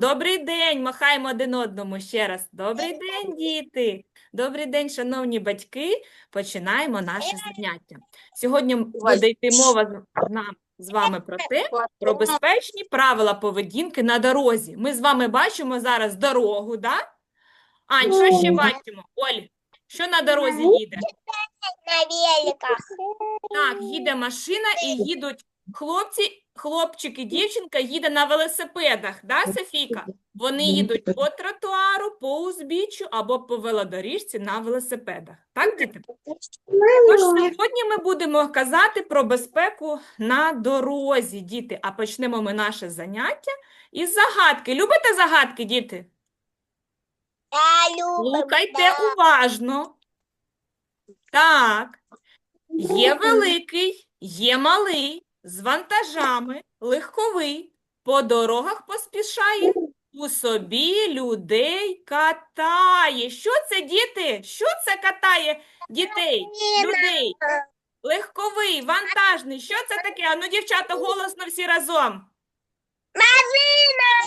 Добрий день, махаємо один одному ще раз. Добрий день, діти. Добрий день, шановні батьки. Починаємо наше заняття. Сьогодні буде йти мова з- нам з вами про те, про безпечні правила поведінки на дорозі. Ми з вами бачимо зараз дорогу, да? Ань, що ще бачимо? Оль, що на дорозі їде? На великах. Так, їде машина і їдуть хлопці, хлопчик і дівчинка їде на велосипедах, да, Софійка? Вони їдуть по тротуару, по узбіччю або по велодоріжці на велосипедах. Так, діти? Тож сьогодні ми будемо казати про безпеку на дорозі, діти. А почнемо ми наше заняття із загадки. Любите загадки, діти? Слухайте уважно. Так. Є великий, є малий, з вантажами, легковий, по дорогах поспішає, у собі людей катає. Що це, діти? Що це катає дітей, людей? Легковий, вантажний. Що це таке? Ану, дівчата, голосно всі разом.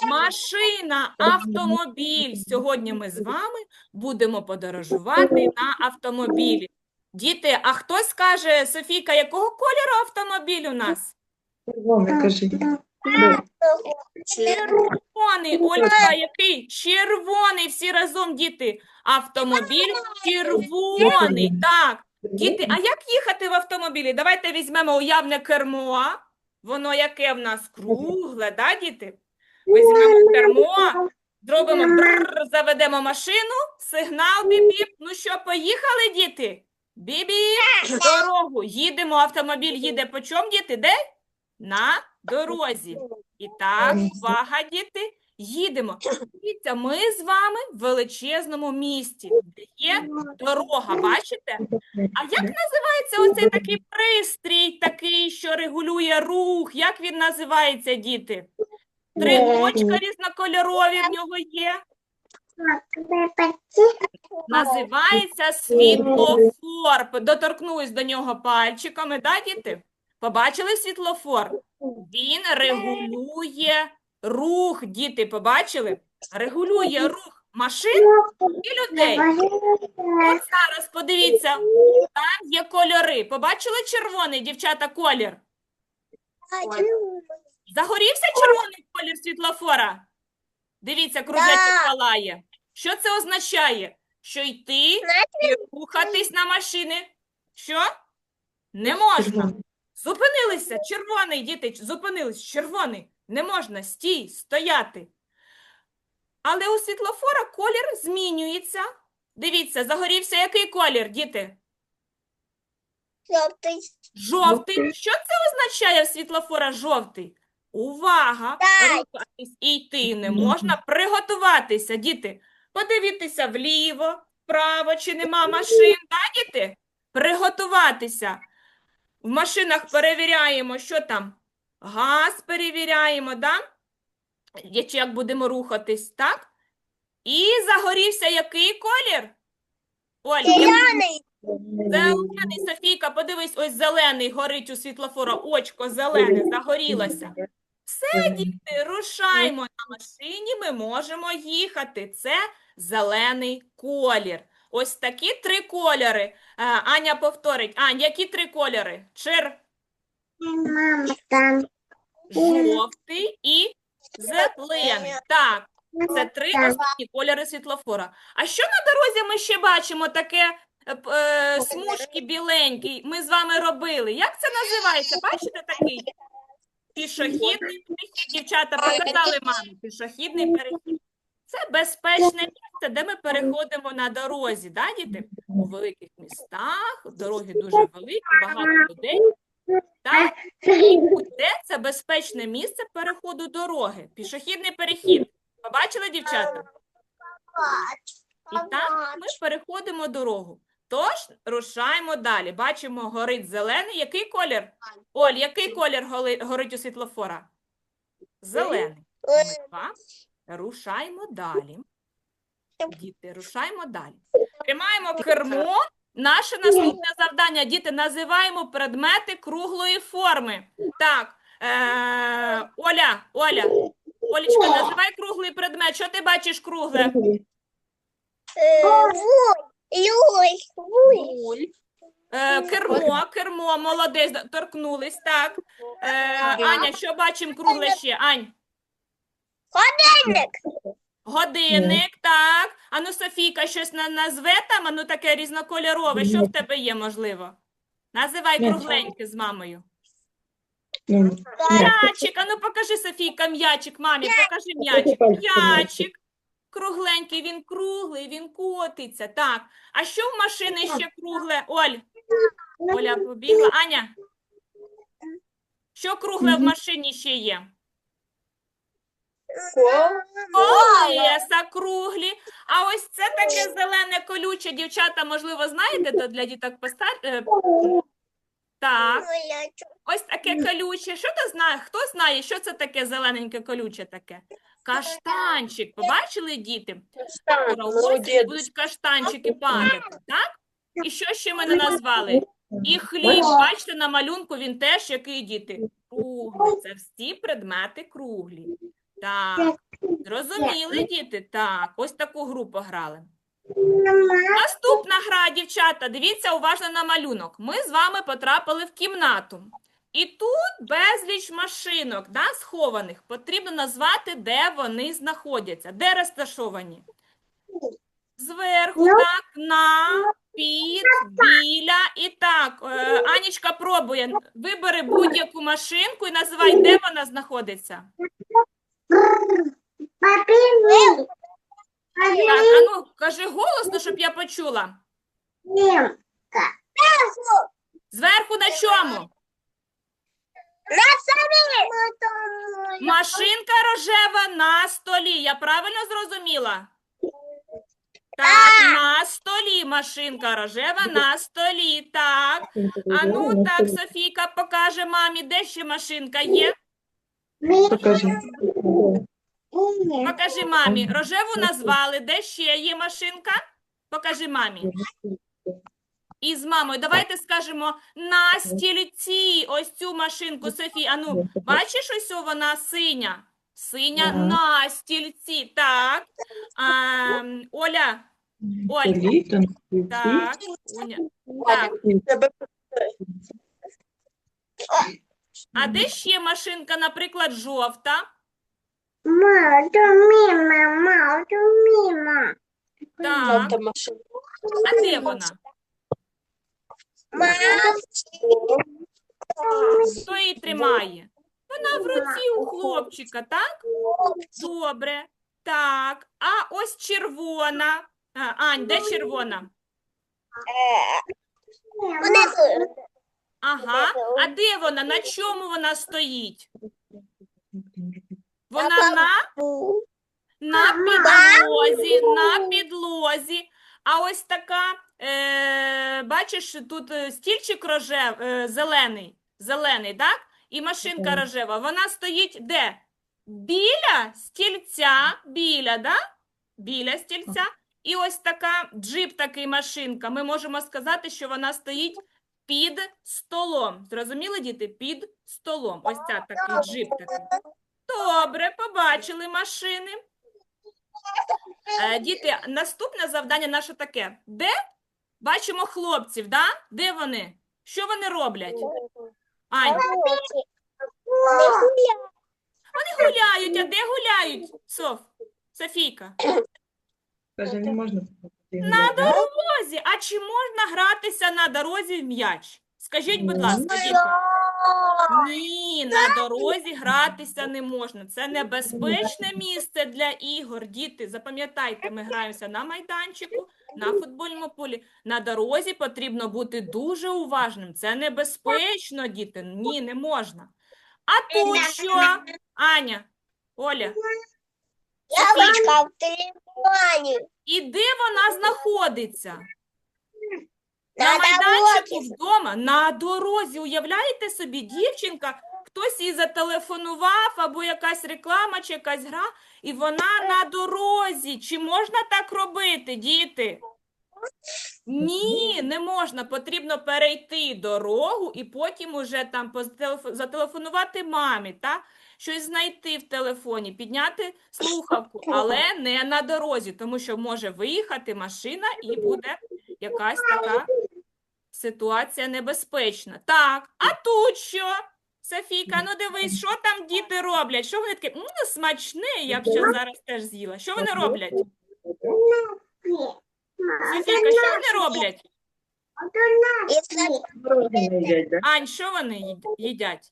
Машина, автомобіль. Сьогодні ми з вами будемо подорожувати на автомобілі. Діти, а хтось скаже, Софійка, якого кольору автомобіль у нас? Червоний, кажи. Червоний, Ольга, який? Червоний, всі разом, діти. Автомобіль червоний. Так, діти, а як їхати в автомобілі? Давайте візьмемо уявне кермо. Воно яке в нас кругле, да, діти? Візьмемо кермо, зробимо бррр, заведемо машину, сигнал біп-біп. Ну що, поїхали, діти? Біп-біп, дорогу. Їдемо, автомобіль їде по чому, діти? Де? На дорозі. І так, увага, діти, їдемо. Дивіться, ми з вами в величезному місті, де є дорога, бачите? А як називається оцей такий пристрій, такий, що регулює рух? Як він називається, діти? Три очка різнокольорові в нього є. Називається світлофор. Доторкнулись до нього пальчиками, да, діти? Побачили світлофор? Він регулює рух, діти, побачили? Регулює рух машин і людей. От зараз подивіться, там є кольори. Побачили червоний, дівчата, колір? Загорівся червоний колір світлофора? Дивіться, кружечок Да. палає. Що це означає? Що йти і рухатись на машини. Що? Не можна. Зупинилися, червоний, діти, зупинились, червоний. Не можна, стій, стояти. Але у світлофора колір змінюється. Дивіться, загорівся який колір, діти? Жовтий. Що це означає в світлофора жовтий? Увага! Рухатись і йти не можна. Приготуватися, діти. Подивіться вліво, вправо, чи нема машин, да, діти? Приготуватися. В машинах перевіряємо, що там? Газ перевіряємо, да? Чи як будемо рухатись, так? І загорівся який колір? Оль, який? Зелений, Софійка, подивись, ось зелений горить у світлофора, очко зелене, загорілося. Все, діти, рушаймо на машині, ми можемо їхати. Це зелений колір. Ось такі три кольори. Е, Аня повторить. Ань, які три кольори? Чер, Мама там. жовтий і зелений. Так, це три основні кольори світлофора. А що на дорозі ми ще бачимо таке е, п- е, смужки біленькі? Ми з вами робили. Як це називається? Бачите такий? Пішохідний перехід. Дівчата показали мамі. Пішохідний перехід. Це безпечне місце, де ми переходимо на дорозі, да, діти? У великих містах, дороги дуже великі, багато людей. Так? Де це безпечне місце переходу дороги? Пішохідний перехід. Побачили, дівчата? І так ми переходимо дорогу. Тож рушаємо далі. Бачимо, горить зелений. Який колір? Оль, який колір горить у світлофора? Зелений. Рушаємо далі. Діти, рушаємо далі. Тримаємо кермо. Наше наступне завдання. Діти, називаємо предмети круглої форми. Так, е- Оля, Оля, Олічка, називай круглий предмет. Що ти бачиш кругле? Э, Вуль. Е, кермо, кермо, молодець, торкнулись, так. Е, Аня, що бачимо кругле ще? Ань, Годинник. годинник, так. Ану, Софійка, щось на- назве там, ану таке різнокольорове. Що в тебе є, можливо? Називай кругленьке з мамою. М'ячик, ану покажи, Софійка, м'ячик, мамі, покажи м'ячик. М'ячик. Кругленький, він круглий, він котиться. Так. А що в машини ще кругле? Оль, Оля побігла. Аня, що кругле в машині ще є? Колеса круглі. А ось це таке зелене колюче, дівчата, можливо, знаєте, то для діток постар... е, Так, ось таке колюче. Що ти знає? Хто знає, що це таке зелененьке колюче таке? Каштанчик. Побачили діти? Скоро осінь будуть каштанчики падати, так? І що ще ми не назвали? І хліб, бачите, на малюнку він теж який діти? Круглий. Це всі предмети круглі. Так. Зрозуміли, діти? Так, ось таку гру пограли. Наступна гра, дівчата, дивіться уважно на малюнок. Ми з вами потрапили в кімнату. І тут безліч машинок, да, схованих. Потрібно назвати, де вони знаходяться, де розташовані. Зверху, так, на, під, біля. І так, е, Анічка пробує. Вибери будь-яку машинку і називай, де вона знаходиться. Так, а ну, кажи голосно, щоб я почула. Зверху на чому? Машинка рожева на столі. Я правильно зрозуміла? Так, на столі машинка рожева на столі. Так. А ну так, Софійка покаже мамі, де ще машинка є. Покажи. Покажи мамі. Рожеву назвали, де ще є машинка? Покажи мамі. І з мамою. Давайте скажемо на стільці. Ось цю машинку, Софій. А ну, бачиш, ось вона синя. Синя на стільці. Так. А, м, Оля. Так. Оля. Так. А де ще машинка, наприклад, жовта? Ма, то мимо, ма, то мимо. Так. А де вона? Хто її тримає? Вона в руці у хлопчика, так? Добре. Так. А ось червона. А, Ань, де червона? Ага. А де вона? На чому вона стоїть? Вона на, на підлозі, на підлозі. А ось така, е, бачиш, тут е, стільчик рожев, е, зелений, зелений, так? І машинка Мгм. рожева. Вона стоїть де? Біля стільця, біля, да? Біля стільця. І ось така джип, такий машинка. Ми можемо сказати, що вона стоїть під столом. Зрозуміли, діти? Під столом. Ось ця такий джип такий. Добре, побачили машини. Е, діти, наступне завдання наше таке. Де бачимо хлопців, да? Де вони? Що вони роблять? Ань, вони гуляють, а де гуляють? Соф, Софійка. Каже, не можна. На дорозі. А чи можна гратися на дорозі в м'яч? Скажіть, будь ласка, діти. Ні, на дорозі гратися не можна. Це небезпечне місце для ігор. Діти, запам'ятайте, ми граємося на майданчику, на футбольному полі. На дорозі потрібно бути дуже уважним. Це небезпечно, діти. Ні, не можна. А тут що? Аня, Оля, Яблочко в телефоні. і де вона знаходиться? На На майданчику дорозі. вдома, на дорозі. Уявляєте собі, дівчинка, хтось їй зателефонував, або якась реклама, чи якась гра, і вона на дорозі. Чи можна так робити, діти? Ні, не можна. Потрібно перейти дорогу і потім уже там зателефонувати мамі, та? Щось знайти в телефоні, підняти слухавку, але не на дорозі, тому що може виїхати машина і буде якась така ситуація небезпечна. Так, а тут що? Софійка, ну дивись, що там діти роблять? Що вони таке? «М, смачне, я б ще зараз теж з'їла. Що вони роблять? Софійка, що вони роблять? Ань, що вони їд- їдять?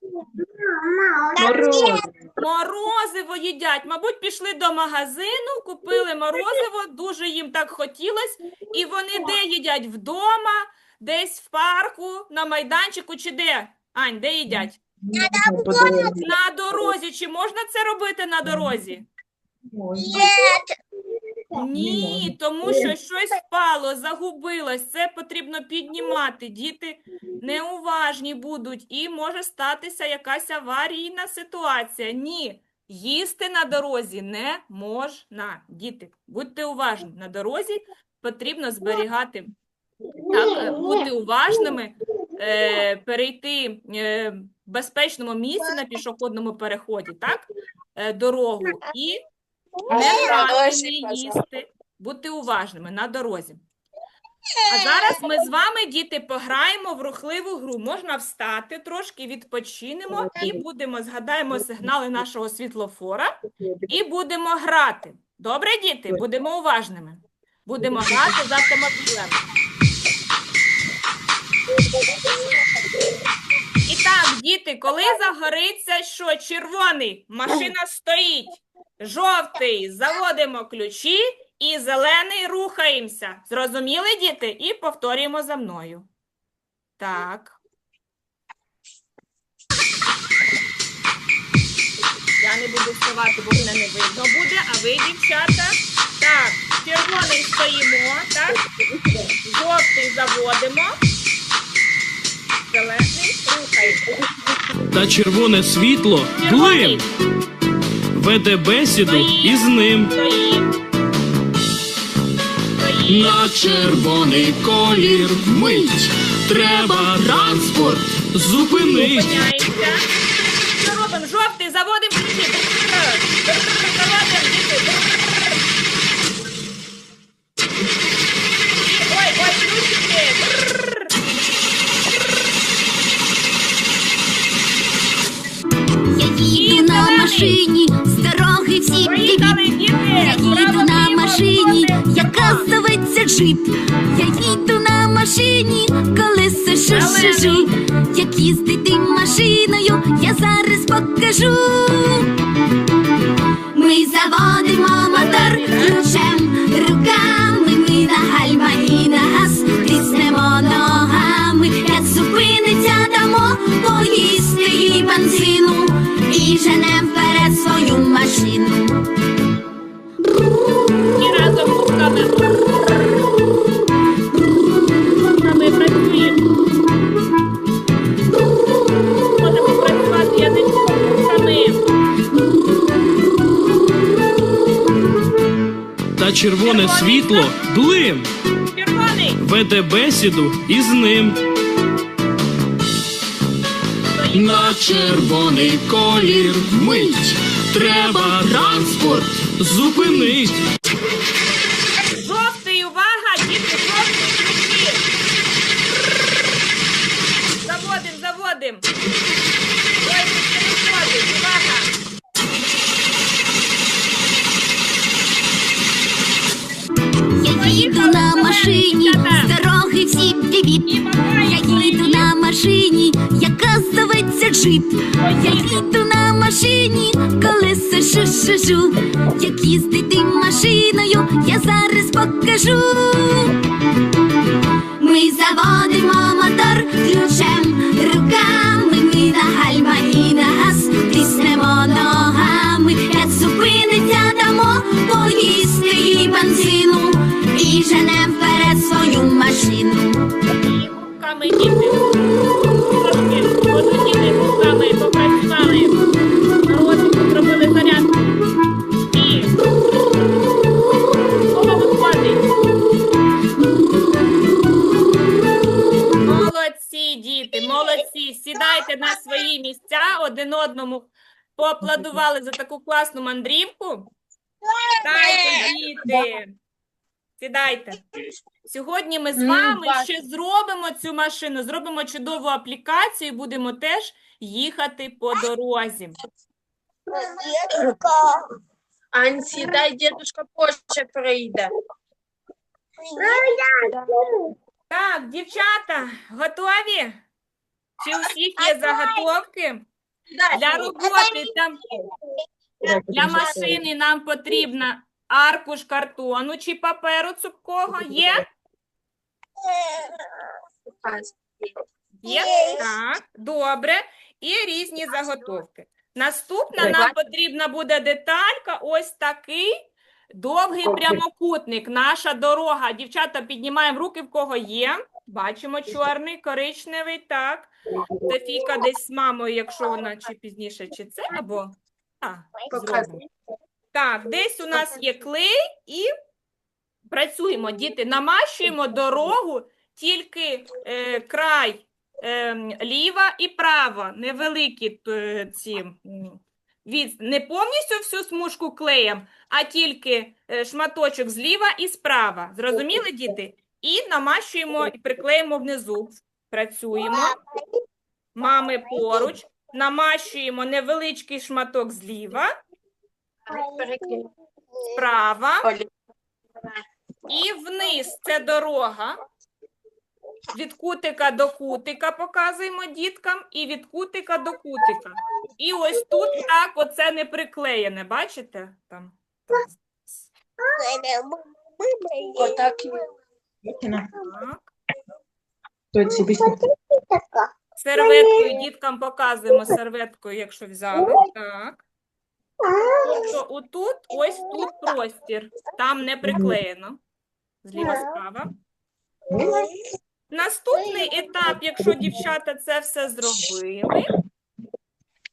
Морозиво їдять. Мабуть, пішли до магазину, купили морозиво, дуже їм так хотілось. І вони де їдять? Вдома, десь в парку, на майданчику чи де? Ань, де їдять? На дорозі. Чи можна це робити на дорозі? Ні, тому що щось впало, загубилось. Це потрібно піднімати. Діти неуважні будуть і може статися якась аварійна ситуація. Ні, їсти на дорозі не можна. Діти, будьте уважні. На дорозі потрібно зберігати, так, бути уважними, е, перейти е, безпечному місці на пішохідному переході, так, е, дорогу і не брати, не їсти, бути уважними на дорозі. А зараз ми з вами, діти, пограємо в рухливу гру. Можна встати трошки, відпочинемо і будемо, згадаємо сигнали нашого світлофора і будемо грати. Добре, діти? Будемо уважними. Будемо грати з автомобілем. І так, діти, коли загориться, що червоний, машина стоїть. Жовтий заводимо ключі і зелений рухаємося. Зрозуміли, діти? І повторюємо за мною. Так. Я не буду вставати, бо мене не видно буде, а ви, дівчата. Так, червоний стоїмо, так? Жовтий заводимо. Та червоне світло блим. Веде бесіду із ним. На червоний колір мить. Треба транспорт зупинить. Зупиняється. Що робимо? Жовтий. Заводимо, колеса. Як їздити машиною, я зараз покажу. Ми заводимо мотор ключем, руками ми на гальма і на газ, тріснемо ногами, як зупиниться дамо, поїсти їй бензину і женем червоне світло блим. Червоний. Веде бесіду із ним. На червоний колір мить. Треба транспорт зупинить. Колеса шу-шу-шу. Як їздити машиною, я зараз покажу. Ми заводимо мотор ключем, руками ми на гальма і на газ, тиснемо ногами, як зупиниться дамо, поїсти їй бензину і женем вперед свою машину. Поаплодували за таку класну мандрівку? Сідайте, діти. Сідайте. Сьогодні ми з вами ще зробимо цю машину, зробимо чудову аплікацію і будемо теж їхати по дорозі. Ань, сідай, дідушка позже прийде. Так, дівчата, готові? Чи у всіх є заготовки? Для роботи там для машини нам потрібна аркуш картону чи паперу цупкого. Є? Є? Є. Так, добре. І різні заготовки. Наступна нам потрібна буде деталька, ось такий довгий прямокутник. Наша дорога. Дівчата, піднімаємо руки, в кого є. Бачимо чорний, коричневий, так. Софійка десь з мамою, якщо вона чи пізніше, чи це, або... А. Так, десь у нас є клей і працюємо, діти, намащуємо дорогу тільки е, край е, ліва і права, невеликі е, ці від, не повністю всю смужку клеєм, а тільки е, шматочок зліва і справа. Зрозуміли, діти? І намащуємо і приклеїмо внизу. Працюємо. Мами поруч. Намащуємо невеличкий шматок зліва, справа. І вниз це дорога. Від кутика до кутика показуємо діткам, і від кутика до кутика. І ось тут так оце не приклеєне, бачите? Там. Отак. Дівчина, Так. Серветкою діткам показуємо серветкою, якщо взяли. Так. Тобто отут, ось тут простір. Там не приклеєно. Зліва справа. Наступний етап, якщо дівчата це все зробили,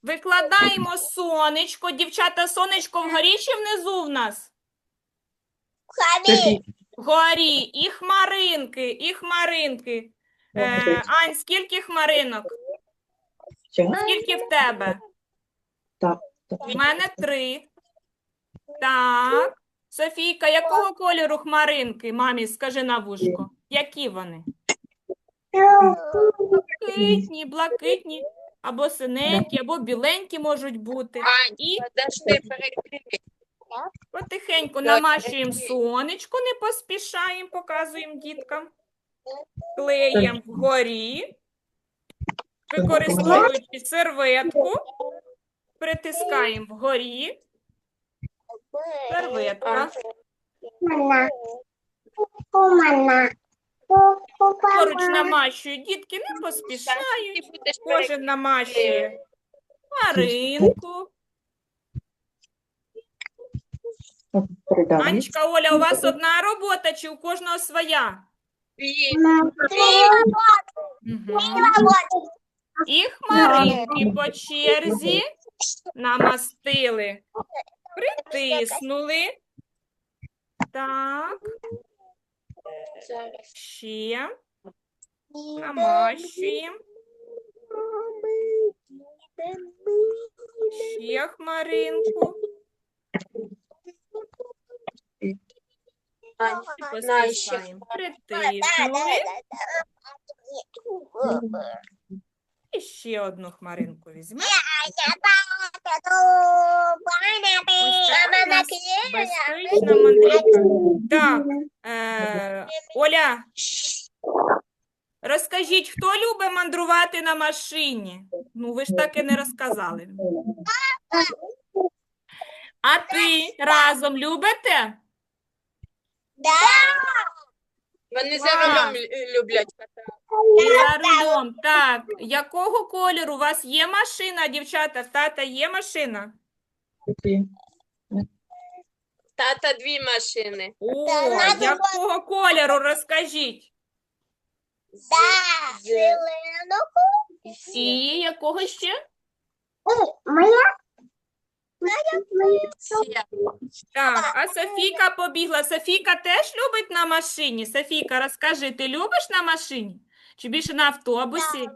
викладаємо сонечко. Дівчата, сонечко вгорі чи внизу в нас? Софі, Вгорі. І хмаринки, і хмаринки. Е, Ань, скільки хмаринок? Скільки в тебе? Так. В мене три. Так. Софійка, якого кольору хмаринки? Мамі, скажи на вушко. Які вони? Блакитні, блакитні, або синенькі, або біленькі можуть бути. Ань, І подожди, перекрий. Потихеньку намащуємо сонечко, не поспішаємо, показуємо діткам. Клеєм вгорі, використовуючи серветку, притискаємо вгорі, серветка. Поруч намащують, дітки не поспішають. Кожен намащує хмаринку. Анечка, Оля, у вас одна робота чи у кожного своя? І хмаринки по черзі намастили, притиснули. Так, ще намащуємо. Ще хмаринку. Ань, І на, ще. Поспішаємо. Притиснули. І ще одну хмаринку візьмемо. Безпечна мандрівка. Так, е, Оля, розкажіть, хто любить мандрувати на машині? Ну, ви ж так і не розказали. А ти разом любите? Вони за рулем лю- люблять катати. І за рулем. Так, якого кольору у вас є машина, дівчата? В тата є машина? Тата дві машини. О, надо якого кольору, розкажіть. І всі. І якого ще? Всі. Так, а Софійка побігла. Софійка теж любить на машині. Софійка, розкажи, ти любиш на машині? Чи більше на автобусі?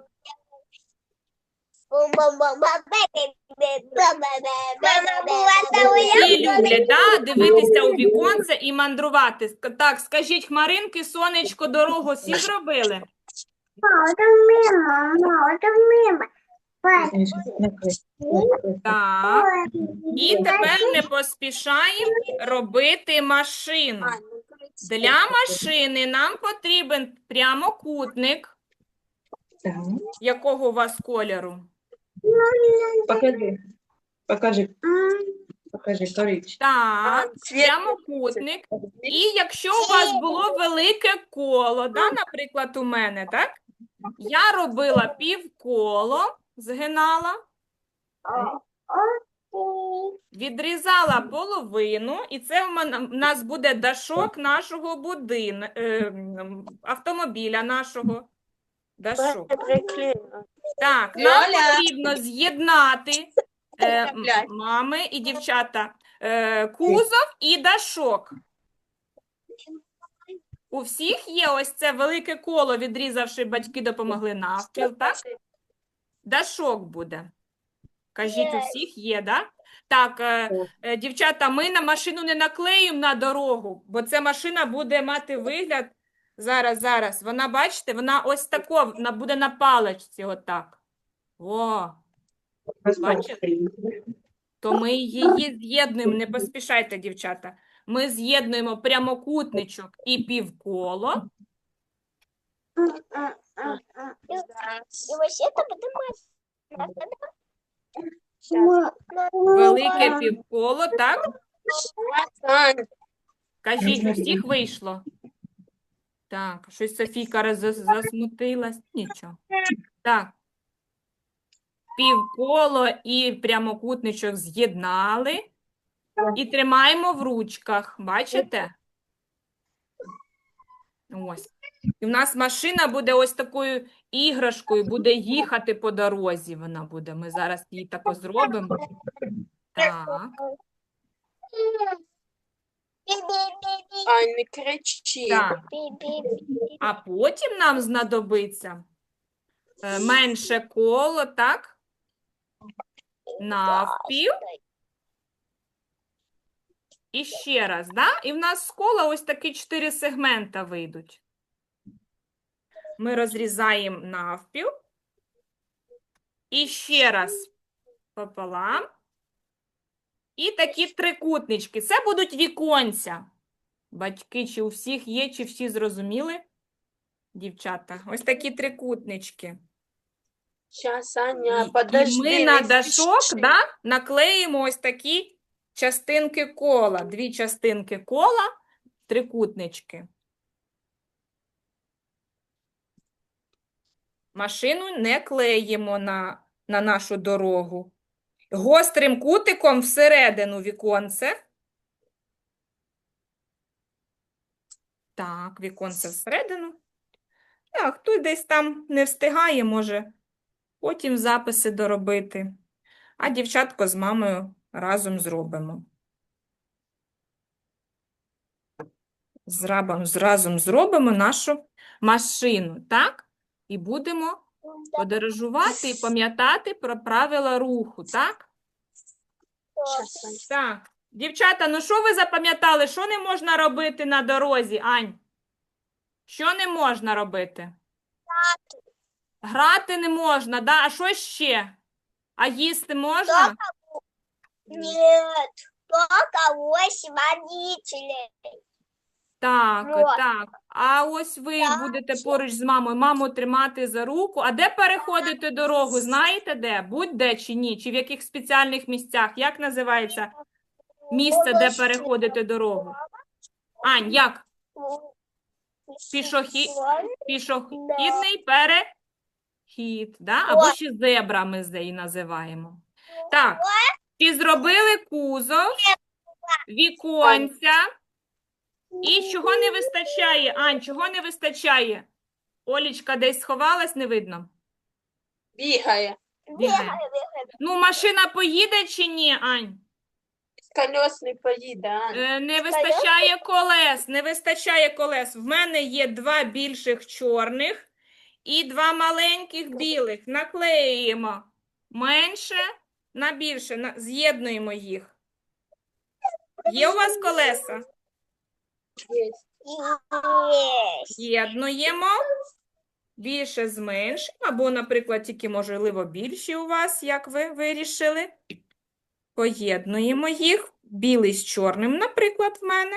Всі люблять, да, дивитися у віконце і мандрувати. Ск- Так, скажіть, хмаринки, сонечко, дорогу всі зробили? Так. І тепер не поспішаємо робити машину. Для машини нам потрібен прямокутник, Так. якого у вас кольору? Покажи. Покажи. Покажи, корич. Так, прямокутник. І якщо у вас було велике коло, да, наприклад, у мене, так? Я робила півколо, згинала, відрізала половину, і це в нас буде дашок нашого будин, е, автомобіля нашого. Дашок. Так, нам потрібно з'єднати е, мами і дівчата е, кузов і дашок. У всіх є ось це велике коло, відрізавши, батьки допомогли навпіл, так? Дашок буде. Кажіть, у всіх є, да? Так, е, е, дівчата, ми на машину не наклеїмо на дорогу, бо ця машина буде мати вигляд. Зараз, зараз. Вона, бачите, вона ось тако, вона буде на паличці, отак. О, Бачите? то ми її з'єднуємо, не поспішайте, дівчата. Ми з'єднуємо прямокутничок і півколо. И вообще это поднимать. Велике півколо, так? Кажіть, у всіх вийшло? Так, щось Софійка роз- засмутилась. Нічого. Так. Півколо і прямокутничок з'єднали. І тримаємо в ручках. Бачите? Ось. І в нас машина буде ось такою іграшкою, буде їхати по дорозі. Вона буде. Ми зараз її тако зробимо. Так. Ань, не кричи. Так. А потім нам знадобиться е, менше коло, так? Навпіл. І ще раз, да? І в нас з кола ось такі чотири сегмента вийдуть. Ми розрізаємо навпіл. І ще раз пополам. І такі трикутнички. Це будуть віконця. Батьки, чи у всіх є, чи всі зрозуміли? Дівчата, ось такі трикутнички. І, Аня, і ми на дашок да, наклеїмо ось такі частинки кола. Дві частинки кола, трикутнички. Машину не клеїмо на, на нашу дорогу. Гострим кутиком всередину віконце. Так, віконце всередину. Так, хтось десь там не встигає, може потім записи доробити. А дівчатко з мамою разом зробимо. Зрабом, разом зробимо нашу машину, так? І будемо подорожувати і пам'ятати про правила руху, так? Так. Дівчата, ну що ви запам'ятали? Що не можна робити на дорозі, Ань? Що не можна робити? Грати не можна, да? А що ще? А їсти можна? Нет, только восемь водителей. Так, Вот. так. А ось ви Так. будете поруч з мамою, маму тримати за руку. А де переходити дорогу? Знаєте де? Будь-де чи ні? Чи в яких спеціальних місцях? Як називається місце, де переходити дорогу? Ань, як? Пішохід, пішохідний перехід, да? Або ще зебра ми з її називаємо. Так, чи зробили кузов, віконця? І чого не вистачає? Ань, чого не вистачає? Олічка десь сховалась, не видно. Бігає. Бігає. Ну, машина поїде чи ні, Ань? Колес не поїде, Ань. Е, Не вистачає колес, не вистачає колес. В мене є два більших чорних і два маленьких білих. Наклеїмо менше на більше. На... З'єднуємо їх. Є у вас колеса? Є. Есть. З'єднуємо. Більше з меншим, або, наприклад, тільки, можливо, більші у вас, як ви вирішили. Поєднуємо їх. Білий з чорним, наприклад, в мене.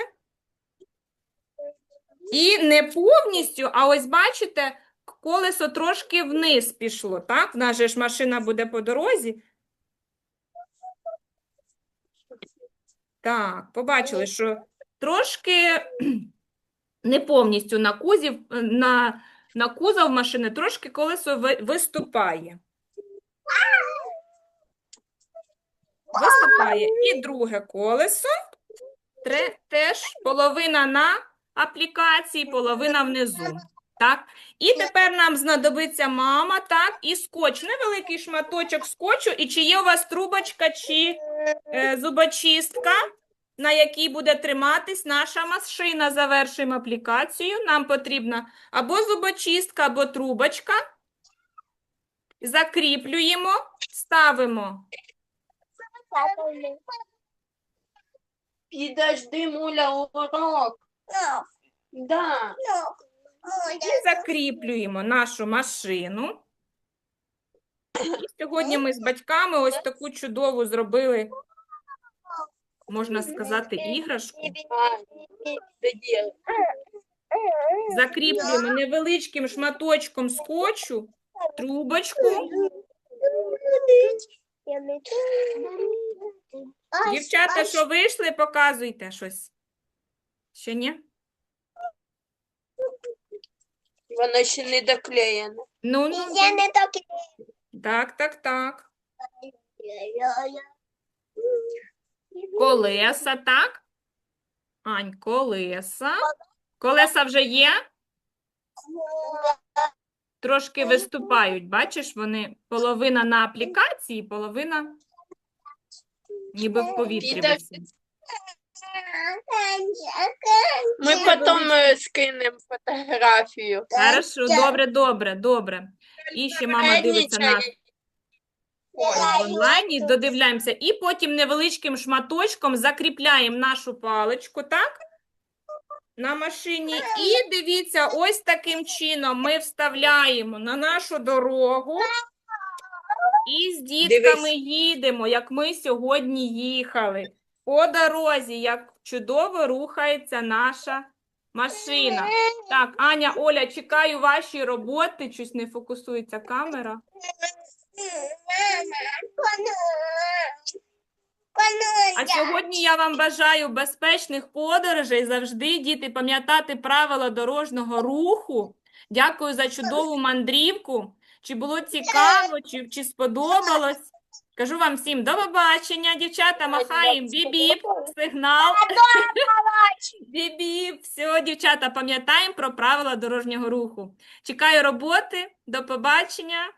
І не повністю, а ось бачите, колесо трошки вниз пішло, так? В нас же ж машина буде по дорозі. Так, побачили, що трошки не повністю на кузів, на, на кузов машини трошки колесо виступає. Виступає. І друге колесо. Тре- теж половина на аплікації, половина внизу. Так? І тепер нам знадобиться мама, так, і скотч. Невеликий шматочок скотчу. І чи є у вас трубочка чи е, зубочистка, на якій буде триматись наша машина. Завершуємо аплікацію. Нам потрібна або зубочистка, або трубочка. Закріплюємо, ставимо. Підожди, муля, урок. Да. І закріплюємо нашу машину. І сьогодні ми з батьками ось таку чудову зробили, можна сказати, іграшку. Закріплюємо невеличким шматочком скотчу, трубочку. Дівчата, що вийшли, показуйте щось. Ще ні? Воно ще не доклеєно. Ну, ну, Я не так. так, так, так. Колеса, так? Ань, колеса. Колеса вже є? Трошки виступають, бачиш, вони половина на аплікації, половина ніби в повітрі висить. Ми потім е, скинемо фотографію. Хорошо, добре, добре, добре. І ще мама дивиться нас в онлайні, додивляємося. І потім невеличким шматочком закріпляємо нашу паличку, так? На машині. І дивіться, ось таким чином ми вставляємо на нашу дорогу. І з дітками їдемо, як ми сьогодні їхали. По дорозі, як чудово рухається наша машина. Так, Аня, Оля, чекаю ваші роботи. Щось не фокусується камера. А сьогодні я вам бажаю безпечних подорожей. Завжди, діти, пам'ятати правила дорожнього руху. Дякую за чудову мандрівку. Чи було цікаво, чи, чи сподобалось? Кажу вам всім до побачення, дівчата, махаємо бібіп, сигнал. Бібіп, все, дівчата, пам'ятаємо про правила дорожнього руху. Чекаю роботи, до побачення.